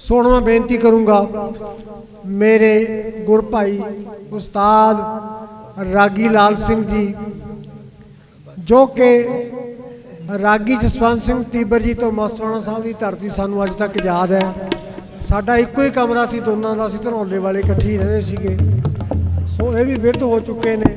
ਸੋ ਮੈਂ ਬੇਨਤੀ ਕਰੂੰਗਾ, ਮੇਰੇ ਗੁਰ ਭਾਈ ਉਸਤਾਦ ਰਾਗੀ ਲਾਲ ਸਿੰਘ ਜੀ, ਜੋ ਕਿ ਰਾਗੀ ਜਸਵੰਤ ਸਿੰਘ ਤੀਬਰ ਜੀ ਤੋਂ ਮਸਤਾਨਾ ਸਾਹਿਬ ਦੀ ਧਰਤੀ ਸਾਨੂੰ ਅੱਜ ਤੱਕ ਯਾਦ ਹੈ। ਸਾਡਾ ਇੱਕੋ ਹੀ ਕਮਰਾ ਸੀ, ਦੋਨਾਂ ਦਾ ਅਸੀਂ ਧਰੌਲੇ ਵਾਲੇ ਇਕੱਠੇ ਹੀ ਰਹਿੰਦੇ ਸੀਗੇ। ਸੋ ਇਹ ਵੀ ਬਿਰਧ ਹੋ ਚੁੱਕੇ ਨੇ।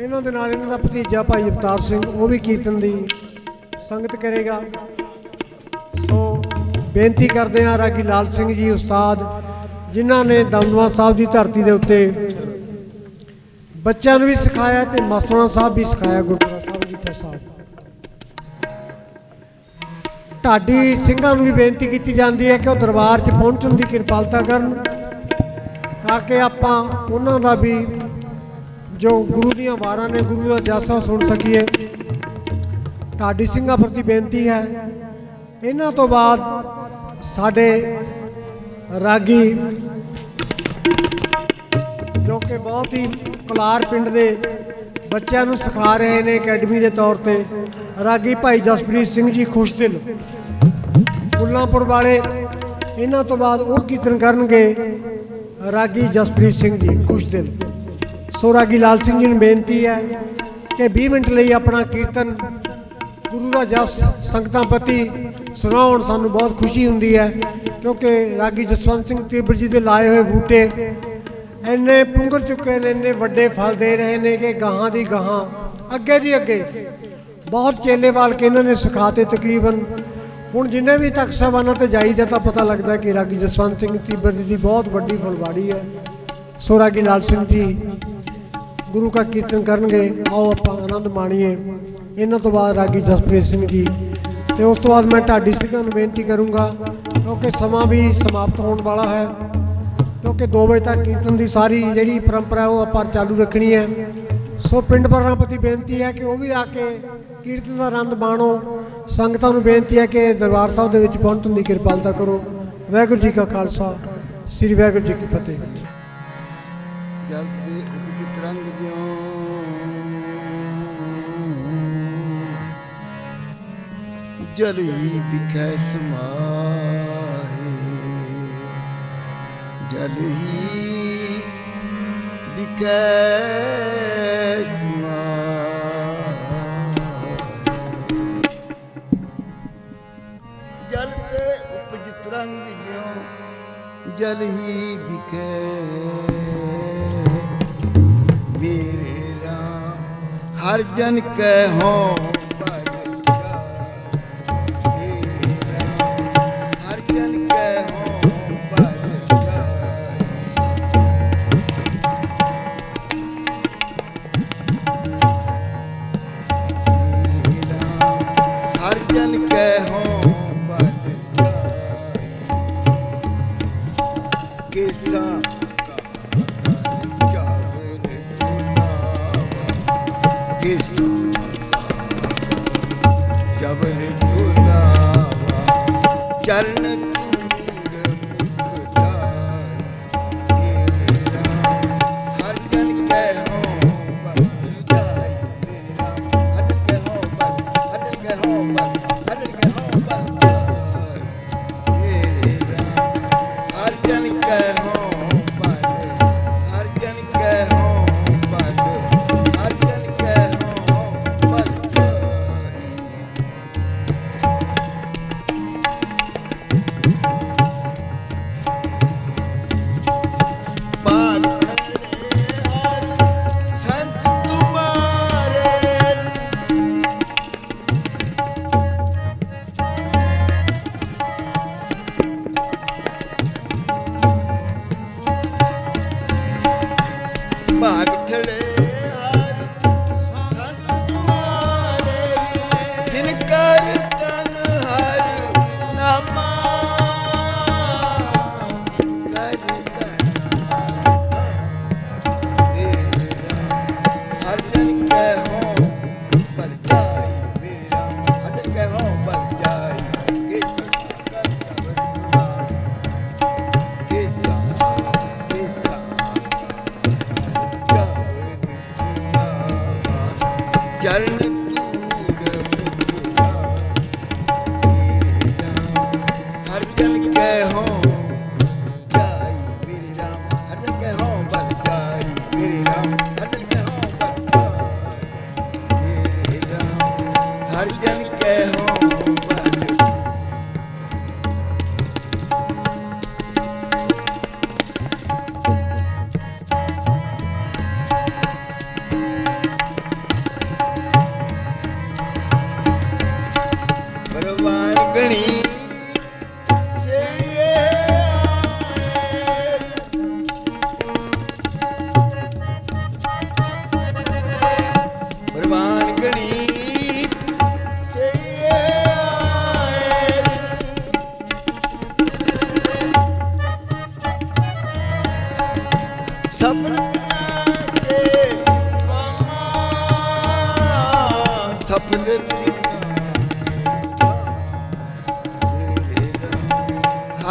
ਇਹਨਾਂ ਦੇ ਨਾਲ ਇਹਨਾਂ ਦਾ ਭਤੀਜਾ ਭਾਈ ਅਵਤਾਰ ਸਿੰਘ, ਉਹ ਵੀ ਕੀਰਤਨ ਦੀ ਸੰਗਤ ਕਰੇਗਾ। ਬੇਨਤੀ ਕਰਦੇ ਹਾਂ ਰਾਗੀ ਲਾਲ ਸਿੰਘ ਜੀ, ਉਸਤਾਦ, ਜਿਨ੍ਹਾਂ ਨੇ ਦਮਦਮਾ ਸਾਹਿਬ ਦੀ ਧਰਤੀ ਦੇ ਉੱਤੇ ਬੱਚਿਆਂ ਨੂੰ ਵੀ ਸਿਖਾਇਆ ਤੇ ਮਸਤਾਨਾ ਸਾਹਿਬ ਵੀ ਸਿਖਾਇਆ, ਗੁਰਦੁਆਰਾ ਸਾਹਿਬ ਜੀ ਜੀਠਾ ਸਾਹਿਬ। ਢਾਡੀ ਸਿੰਘਾਂ ਨੂੰ ਵੀ ਬੇਨਤੀ ਕੀਤੀ ਜਾਂਦੀ ਹੈ ਕਿ ਉਹ ਦਰਬਾਰ 'ਚ ਪਹੁੰਚਣ ਦੀ ਕਿਰਪਾਲਤਾ ਕਰਨ, ਤਾਂ ਕਿ ਆਪਾਂ ਉਹਨਾਂ ਦਾ ਵੀ ਜੋ ਗੁਰੂ ਦੀਆਂ ਵਾਰਾਂ ਨੇ, ਗੁਰੂ ਦਾ ਜਾਸਾ ਸੁਣ ਸਕੀਏ। ਢਾਡੀ ਸਿੰਘਾਂ ਪ੍ਰਤੀ ਬੇਨਤੀ ਹੈ ਇਹਨਾਂ ਤੋਂ ਬਾਅਦ ਸਾਡੇ ਰਾਗੀ, ਜੋ ਕਿ ਬਹੁਤ ਹੀ ਕੁਲਾਰ ਪਿੰਡ ਦੇ ਬੱਚਿਆਂ ਨੂੰ ਸਿਖਾ ਰਹੇ ਨੇ ਅਕੈਡਮੀ ਦੇ ਤੌਰ ਤੇ, ਰਾਗੀ ਭਾਈ ਜਸਪ੍ਰੀਤ ਸਿੰਘ ਜੀ ਖੁਸ਼ਦਿਲ ਕੁੱਲਾਂਪੁਰ ਵਾਲੇ ਇਹਨਾਂ ਤੋਂ ਬਾਅਦ ਉਹ ਕੀਰਤਨ ਕਰਨਗੇ ਰਾਗੀ ਜਸਪ੍ਰੀਤ ਸਿੰਘ ਜੀ ਖੁਸ਼ਦਿਲ ਸੋ ਰਾਗੀ ਲਾਲ ਸਿੰਘ ਜੀ ਨੂੰ ਬੇਨਤੀ ਹੈ ਕਿ 20 ਮਿੰਟ ਲਈ ਆਪਣਾ ਕੀਰਤਨ ਗੁਰੂ ਦਾ ਜਸ ਸੰਗਤਾਂ ਪ੍ਰਤੀ ਸੁਣਾਉਣ ਸਾਨੂੰ ਬਹੁਤ ਖੁਸ਼ੀ ਹੁੰਦੀ ਹੈ, ਕਿਉਂਕਿ ਰਾਗੀ ਜਸਵੰਤ ਸਿੰਘ ਤੀਬਰ ਜੀ ਦੇ ਲਾਏ ਹੋਏ ਬੂਟੇ ਇੰਨੇ ਪੁੰਗਰ ਚੁੱਕੇ ਨੇ, ਇੰਨੇ ਵੱਡੇ ਫਲ ਦੇ ਰਹੇ ਨੇ ਕਿ ਗਾਹਾਂ ਦੀ ਗਾਹਾਂ, ਅੱਗੇ ਦੀ ਅੱਗੇ। ਬਹੁਤ ਚੇਲੇ ਵਾਲ ਕੇ ਇਹਨਾਂ ਨੇ ਸਿਖਾਤੇ ਤਕਰੀਬਨ। ਹੁਣ ਜਿੰਨੇ ਵੀ ਤੱਕ ਸਭਾਨਾਂ ਤੇ ਜਾਈਦਾ ਤਾਂ ਪਤਾ ਲੱਗਦਾ ਕਿ ਰਾਗੀ ਜਸਵੰਤ ਸਿੰਘ ਤੀਬਰ ਜੀ ਦੀ ਬਹੁਤ ਵੱਡੀ ਫੁਲਵਾੜੀ ਹੈ। ਸੋ ਰਾਗੀ ਲਾਲ ਸਿੰਘ ਜੀ, ਗੁਰੂ ਕਾ ਕੀਰਤਨ ਕਰਨਗੇ, ਆਓ ਆਪਾਂ ਆਨੰਦ ਮਾਣੀਏ। ਇਹਨਾਂ ਤੋਂ ਬਾਅਦ ਰਾਗੀ ਜਸਪ੍ਰੀਤ ਸਿੰਘ ਜੀ। ਤੇ ਉਸ ਤੋਂ ਬਾਅਦ ਮੈਂ ਢਾਡੀ ਸਿੰਘਾਂ ਨੂੰ ਬੇਨਤੀ ਕਰੂੰਗਾ, ਕਿਉਂਕਿ ਸਮਾਂ ਵੀ ਸਮਾਪਤ ਹੋਣ ਵਾਲਾ ਹੈ, ਕਿਉਂਕਿ 2 ਵਜੇ ਤੱਕ ਕੀਰਤਨ ਦੀ ਸਾਰੀ ਜਿਹੜੀ ਪਰੰਪਰਾ ਉਹ ਆਪਾਂ ਚਾਲੂ ਰੱਖਣੀ ਹੈ। ਸੋ ਪਿੰਡ ਪਰਨਾਪਤੀ ਬੇਨਤੀ ਹੈ ਕਿ ਉਹ ਵੀ ਆ ਕੇ ਕੀਰਤਨ ਦਾ ਆਨੰਦ ਮਾਣੋ। ਸੰਗਤਾਂ ਨੂੰ ਬੇਨਤੀ ਹੈ ਕਿ ਦਰਬਾਰ ਸਾਹਿਬ ਦੇ ਵਿੱਚ ਪਹੁੰਚਣ ਦੀ ਕਿਰਪਾਲਤਾ ਕਰੋ। ਵਾਹਿਗੁਰੂ ਜੀ ਕਾ ਖਾਲਸਾ, ਸ੍ਰੀ ਵਾਹਿਗੁਰੂ ਜੀ ਕੀ ਫਤਿਹ। ਜਲ ਹੀ ਵਿਖੈ ਸਮਾਹੇ। ਜਲ ਹੀ ਵਿਖੈ ਜਲ ਤੇ ਉਪਜ ਤਰੰਗ ਜਿਉ ਜਲ ਹੀ ਵਿਖੇ। ਮੇਰੇ ਰਾਮ, ਹਰ ਜਨ ਕਹਿ ਹੋ ਚਰਨ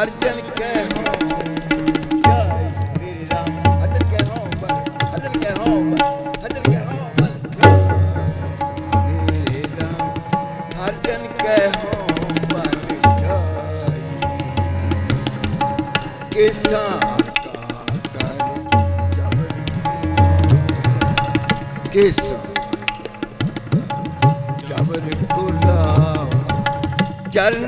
ਅਰਜਨ ਕਹਿ ਹੋ ਕਿਆ ਮੇਰੇ ਰਾਮ ਅਰਜਨ ਕਹਿ ਹੋ ਬਲ ਅਰਜਨ ਕਹਿ ਹੋ ਬਲ ਅਰਜਨ ਕਹਿ ਹੋ ਬਲ। ਮੇਰੇ ਰਾਮ ਅਰਜਨ ਕਹਿ ਹੋ ਬਲ ਜਾਈ ਕਿਸਾ ਕਿਸ ਜਬਰ। ਕੁਲਾ ਚਰਨ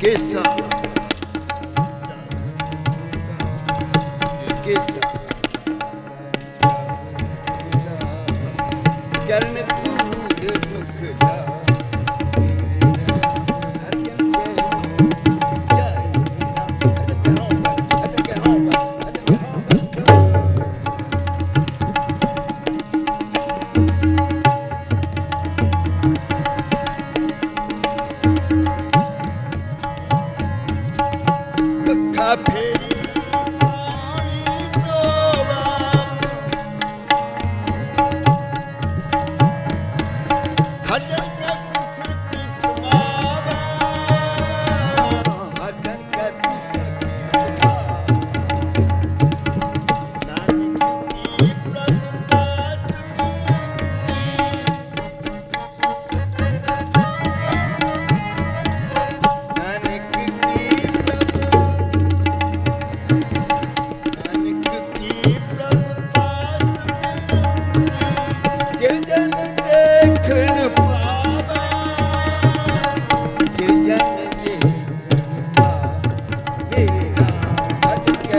ਕੇਸਾ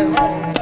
Amen.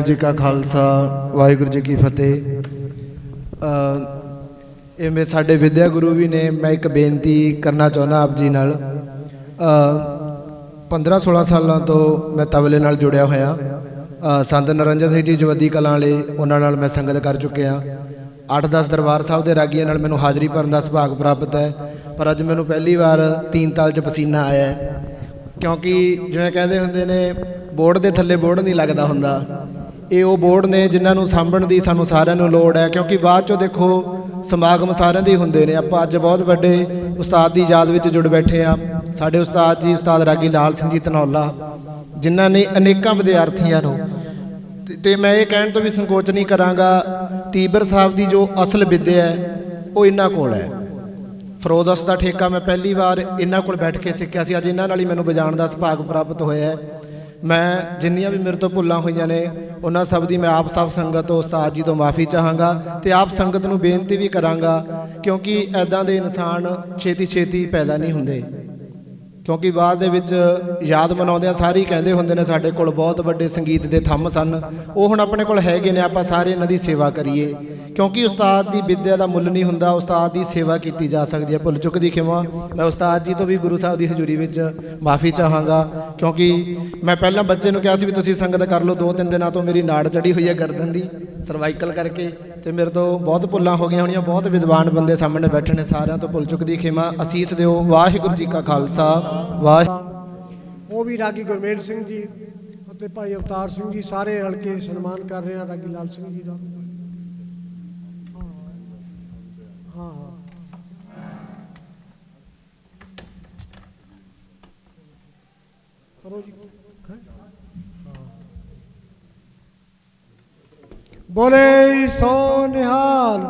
ਵਾਹਿਗੁਰੂ ਜੀ ਕਾ ਖਾਲਸਾ ਵਾਹਿਗੁਰੂ ਜੀ ਕੀ ਫਤਿਹ। ਅ, ਇਹ ਮੇ ਸਾਡੇ ਵਿਦਿਆ ਗੁਰੂ ਵੀ ਨੇ ਮੈਂ ਇੱਕ ਬੇਨਤੀ ਕਰਨਾ ਚਾਹੁੰਦਾ ਆਪ ਜੀ ਨਾਲ। ਅ, 15 16 ਸਾਲਾਂ ਤੋਂ ਮੈਂ ਤਬਲੇ ਨਾਲ ਜੁੜਿਆ ਹੋਇਆ। ਸੰਤ ਨਰਿੰਜਨ ਸਿੰਘ ਜੀ ਜਵਦੀ ਕਲਾਂ ਵਾਲੇ ਉਹਨਾਂ ਨਾਲ ਮੈਂ ਸੰਗਤ ਕਰ ਚੁੱਕਿਆ। 8-10 ਦਰਬਾਰ ਸਾਹਿਬ ਦੇ ਰਾਗੀਆਂ ਨਾਲ ਮੈਨੂੰ ਹਾਜ਼ਰੀ ਭਰਨ ਦਾ ਸੁਭਾਗ ਪ੍ਰਾਪਤ ਹੈ। ਪਰ ਅੱਜ ਮੈਨੂੰ ਪਹਿਲੀ ਵਾਰ ਤੀਨ ਤਾਲ 'ਚ ਪਸੀਨਾ ਆਇਆ ਹੈ। ਕਿਉਂਕਿ ਜਿਵੇਂ ਕਹਿੰਦੇ ਹੁੰਦੇ ਨੇ ਬੋਰਡ ਦੇ ਥੱਲੇ ਬੋਰਡ ਨਹੀਂ ਲੱਗਦਾ ਹੁੰਦਾ। ਇਹ ਉਹ ਬੋਰਡ ਨੇ ਜਿਨ੍ਹਾਂ ਨੂੰ ਸਾਂਭਣ ਦੀ ਸਾਨੂੰ ਸਾਰਿਆਂ ਨੂੰ ਲੋੜ ਹੈ, ਕਿਉਂਕਿ ਬਾਅਦ ਚੋਂ ਦੇਖੋ, ਸਮਾਗਮ ਸਾਰਿਆਂ ਦੇ ਹੁੰਦੇ ਨੇ। ਆਪਾਂ ਅੱਜ ਬਹੁਤ ਵੱਡੇ ਉਸਤਾਦ ਦੀ ਯਾਦ ਵਿੱਚ ਜੁੜ ਬੈਠੇ ਆ ਸਾਡੇ ਉਸਤਾਦ ਜੀ, ਉਸਤਾਦ ਰਾਗੀ ਲਾਲ ਸਿੰਘ ਜੀ ਧਨੌਲਾ, ਜਿਨ੍ਹਾਂ ਨੇ ਅਨੇਕਾਂ ਵਿਦਿਆਰਥੀਆਂ ਨੂੰ ਤੇ- ਤੇ ਮੈਂ ਇਹ ਕਹਿਣ ਤੋਂ ਵੀ ਸੰਕੋਚ ਨਹੀਂ ਕਰਾਂਗਾ, ਤੀਬਰ ਸਾਹਿਬ ਦੀ ਜੋ ਅਸਲ ਵਿੱਦਿਆ ਹੈ, ਉਹ ਇਹਨਾਂ ਕੋਲ ਹੈ। ਫਰੋਦਸ ਦਾ ਠੇਕਾ ਮੈਂ ਪਹਿਲੀ ਵਾਰ ਇਹਨਾਂ ਕੋਲ ਬੈਠ ਕੇ ਸਿੱਖਿਆ ਸੀ। ਅੱਜ ਇਹਨਾਂ ਨਾਲ ਹੀ ਮੈਨੂੰ ਵਜਾਉਣ ਦਾ ਸੁਭਾਗ ਪ੍ਰਾਪਤ ਹੋਇਆ ਹੈ। ਮੈਂ ਜਿੰਨੀਆਂ ਵੀ ਮੇਰੇ ਤੋਂ ਭੁੱਲਾਂ ਹੋਈਆਂ ਨੇ, ਉਹਨਾਂ ਸਭ ਦੀ ਮੈਂ ਆਪ ਸਭ ਸੰਗਤ ਤੋਂ ਉਸਤਾਦ ਜੀ ਤੋਂ ਮਾਫੀ ਚਾਹਾਂਗਾ ਤੇ ਆਪ ਸੰਗਤ ਨੂੰ ਬੇਨਤੀ ਵੀ ਕਰਾਂਗਾ, ਕਿਉਂਕਿ ਐਦਾਂ ਦੇ ਇਨਸਾਨ ਛੇਤੀ ਛੇਤੀ ਪੈਦਾ ਨਹੀਂ ਹੁੰਦੇ। ਕਿਉਂਕਿ ਬਾਅਦ ਦੇ ਵਿੱਚ ਯਾਦ ਮਨਾਉਂਦਿਆਂ ਸਾਰੇ ਕਹਿੰਦੇ ਹੁੰਦੇ ਨੇ, ਸਾਡੇ ਕੋਲ ਬਹੁਤ ਵੱਡੇ ਸੰਗੀਤ ਦੇ ਥੰਮ ਸਨ। ਉਹ ਹੁਣ ਆਪਣੇ ਕੋਲ ਹੈਗੇ ਨੇ, ਆਪਾਂ ਸਾਰੇ ਇਹਨਾਂ ਦੀ ਸੇਵਾ ਕਰੀਏ। ਕਿਉਂਕਿ ਉਸਤਾਦ ਦੀ ਵਿੱਦਿਆ ਦਾ ਮੁੱਲ ਨਹੀਂ ਹੁੰਦਾ, ਉਸਤਾਦ ਦੀ ਸੇਵਾ ਕੀਤੀ ਜਾ ਸਕਦੀ ਹੈ। ਭੁੱਲ ਚੁੱਕ ਦੀ ਖਿਮਾ। ਮੈਂ ਉਸਤਾਦ ਜੀ ਤੋਂ ਵੀ ਗੁਰੂ ਸਾਹਿਬ ਦੀ ਹਜ਼ੂਰੀ ਵਿੱਚ ਮਾਫੀ ਚਾਹਾਂਗਾ, ਕਿਉਂਕਿ ਮੈਂ ਪਹਿਲਾਂ ਬੱਚੇ ਨੂੰ ਕਿਹਾ ਸੀ ਵੀ ਤੁਸੀਂ ਸੰਗਤ ਕਰ ਲਓ ਦੋ ਤਿੰਨ ਦਿਨਾਂ ਤੋਂ ਮੇਰੀ ਨਾੜ ਚੜੀ ਹੋਈ ਹੈ ਗਰਦਨ ਦੀ, ਸਰਵਾਈਕਲ ਕਰਕੇ, ਤੇ ਮੇਰੇ ਤੋਂ ਬਹੁਤ ਭੁੱਲਾਂ ਹੋ ਗਈਆਂ ਹੋਣੀਆਂ, ਬਹੁਤ ਵਿਦਵਾਨ ਬੰਦੇ ਸਾਹਮਣੇ ਬੈਠੇ ਨੇ ਸਾਰਿਆਂ ਤੋਂ ਭੁੱਲ ਚੁੱਕ ਦੀ ਖਿਮਾ। ਅਸੀਸ ਦਿਓ, ਵਾਹਿਗੁਰੂ ਜੀ ਕਾ ਖਾਲਸਾ, ਵਾਹਿ ਉਹ ਵੀ ਰਾਗੀ ਗੁਰਮੇਲ ਸਿੰਘ ਜੀ ਅਤੇ ਭਾਈ ਅਵਤਾਰ ਸਿੰਘ ਜੀ, ਸਾਰੇ ਰਲ ਕੇ ਸਨਮਾਨ ਕਰ ਰਹੇ ਆ ਰਾਗੀ ਲਾਲ ਸਿੰਘ ਜੀ ਦਾ। ਕਰੋ ਜੀ ਬੋਲੇ ਸੋ ਨਿਹਾਲ।